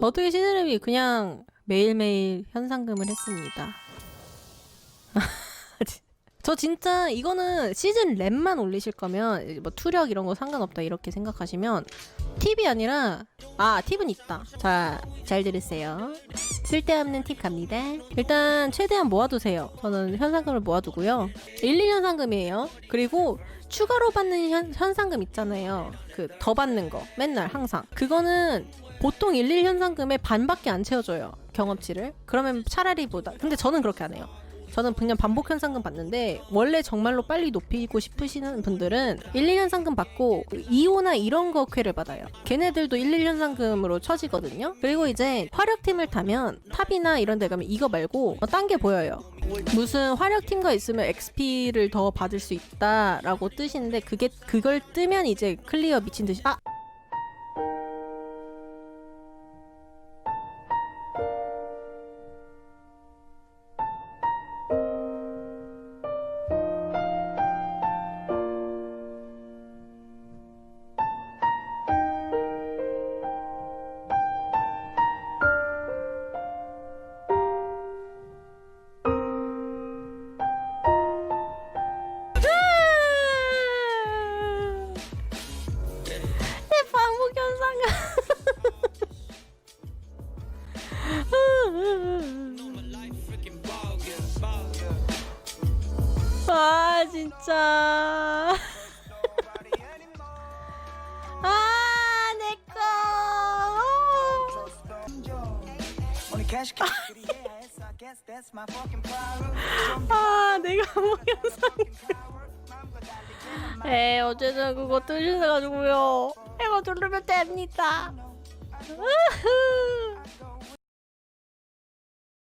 어떻게 시드랩이 그냥 매일매일 현상금을 했습니다. 저 진짜 이거는 시즌 랩만 올리실 거면 뭐 투력 이런 거 상관없다 이렇게 생각하시면 팁이 아니라 아 팁은 있다. 자 잘 들으세요. 쓸데없는 팁 갑니다. 일단 최대한 모아두세요. 저는 현상금을 모아두고요. 1, 2현상금이에요. 그리고 추가로 받는 현, 현상금 있잖아요. 그 더 받는 거 맨날 항상 그거는 보통 1, 2현상금의 반밖에 안 채워줘요. 경험치를. 그러면 차라리 보다. 근데 저는 그렇게 안 해요. 저는 그냥 반복 현상금 받는데 원래 정말로 빨리 높이고 싶으시는 분들은 1, 2현상금 받고 2호나 이런 거 쾌를 받아요. 걔네들도 1, 2현상금으로 쳐지거든요. 그리고 이제 화력팀을 타면 탑이나 이런 데 가면 이거 말고 어, 딴게 보여요. 무슨 화력팀과 있으면 XP를 더 받을 수 있다라고 뜨시는데 그게 그걸 뜨면 이제 클리어 미친 듯이 아 아 진짜. 아 내꺼. 아 내가 현상. 에 어제는 그거 뜨셔가지고요. 이거 누르면 됩니다.